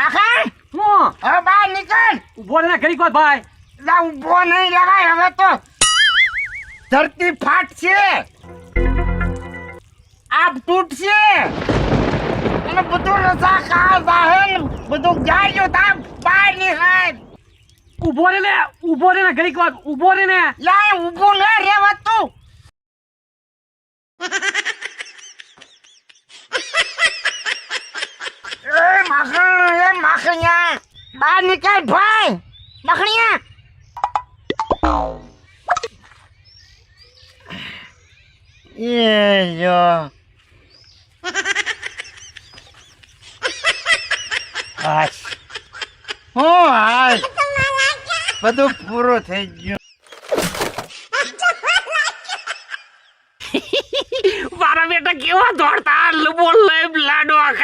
માખણ હું? હવે બહાર નીકળ. ઊભો ને વાર ભાઈ. લા ઊભો નહીં લગાય હવે તો ધરતી ફાટશે આપ તૂટશે અને બધું રસા ખા જાહે બધું જાય તા બહાર નીકળ ઊભો રે ને ઊભો રહે ને ઘડીક વાર ઊભો રહે ને. લાય ઊભો ન તું એ માખણિયા બહાર નીકળ ભાઈ. માખણિયા એ જો. હાશ. હું હાશ. બધું પૂરું થઈ ગયું. મારા બેટા કેવા દોડતા? બોલ લાડો ખાય